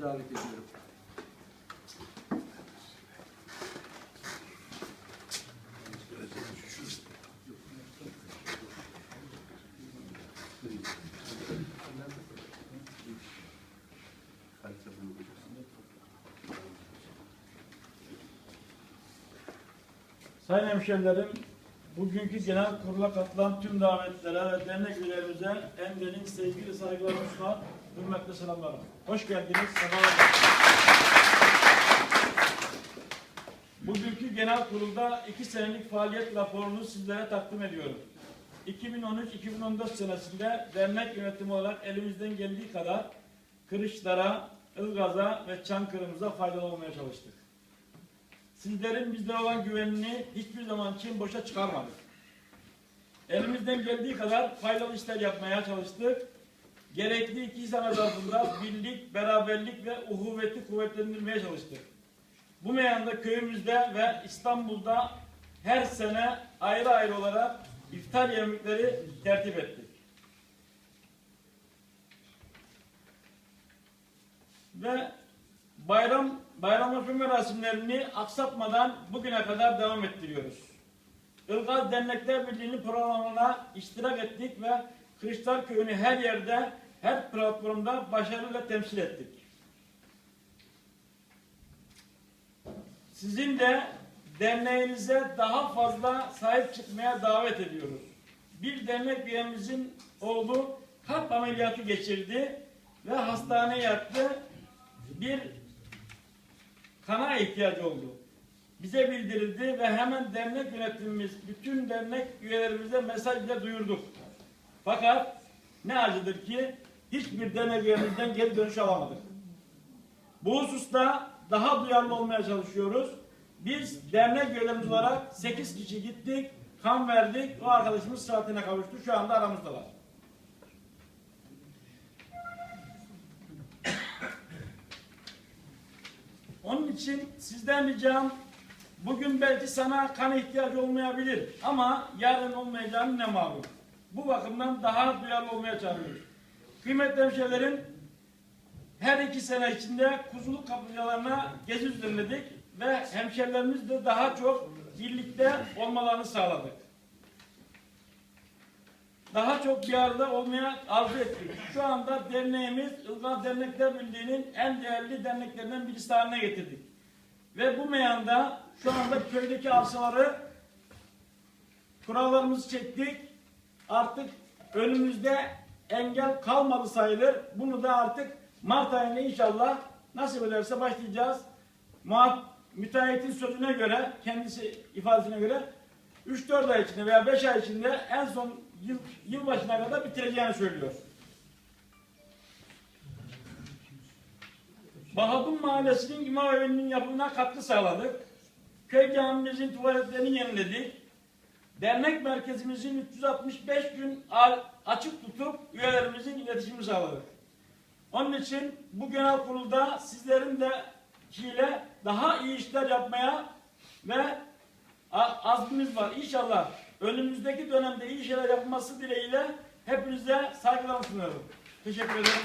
Davet ediyorum. Sayın hemşehrilerim, bugünkü genel kurula katılan tüm davetlere ve dernek üyelerimize en derin sevgi ve saygılarımı sunar, hürmetle selamlarım. Hoş geldiniz, sefalar. Bugünkü genel kurulda iki senelik faaliyet raporunu sizlere takdim ediyorum. 2013-2014 senesinde dernek yönetimi olarak elimizden geldiği kadar Kırışlara, Ilgaz'a ve Çankırı'mıza faydalı olmaya çalıştık. Sizlerin bizlere olan güvenini hiçbir zaman için boşa çıkarmadık. Elimizden geldiği kadar faydalı işler yapmaya çalıştık. Gerekli iki insan arasında birlik, beraberlik ve uhuvveti kuvvetlendirmeye çalıştık. Bu meyanda köyümüzde ve İstanbul'da her sene ayrı ayrı olarak iftar yemekleri tertip ettik. Ve bayram bayramlaşma merasimlerini aksatmadan bugüne kadar devam ettiriyoruz. Ilgaz Dernekler Birliği'nin programına iştirak ettik ve Kılıçlar Köyü'nü her yerde, her platformda başarıyla temsil ettik. Sizin de derneğinize daha fazla sahip çıkmaya davet ediyoruz. Bir dernek üyemizin oğlu kalp ameliyatı geçirdi ve hastaneye yattı. Bir kana ihtiyacı oldu. Bize bildirildi ve hemen dernek yönetimimiz, bütün dernek üyelerimize mesaj ile duyurduk. Fakat ne acıdır ki hiçbir dernek üyemizden geri dönüş alamadık. Bu hususta daha duyarlı olmaya çalışıyoruz. Biz dernek üyelerimiz olarak 8 kişi gittik, kan verdik. O arkadaşımız saatine kavuştu. Şu anda aramızdalar. Onun için sizden ricam bugün belki sana kan ihtiyacı olmayabilir ama yarın olmayacağını ne malum. Bu bakımdan daha duyarlı olmaya çalışıyoruz. Kıymetli hemşehrilerim her iki sene içinde kuzuluk kapıcılarına gezi düzenledik ve hemşerilerimizle daha çok birlikte olmalarını sağladık. Daha çok bir arada olmaya arzu ettik. Şu anda derneğimiz Ilgaz Dernekler Birliği'nin en değerli derneklerinden birisi haline getirdik. Ve bu meyanda şu anda köydeki arsaları kurallarımızı çektik. Artık önümüzde engel kalmadı sayılır. Bunu da artık Mart ayında inşallah nasip ederse başlayacağız. Muhat, müteahhitin sözüne göre, kendisi ifadesine göre 3-4 ay içinde veya 5 ay içinde en son yıl, yılbaşına kadar bitireceğini söylüyor. Bahadun Mahallesi'nin imam evinin yapımına katkı sağladık. Köy camimizin tuvaletlerini yeniledik. Dernek merkezimizin 365 gün açık tutup üyelerimizin iletişimini sağladık. Onun için bu genel kurulda sizlerin de ile daha iyi işler yapmaya ve azmimiz var. İnşallah önümüzdeki dönemde iyi şeyler yapması dileğiyle hepinize saygılarımı sunarım. Teşekkür ederim.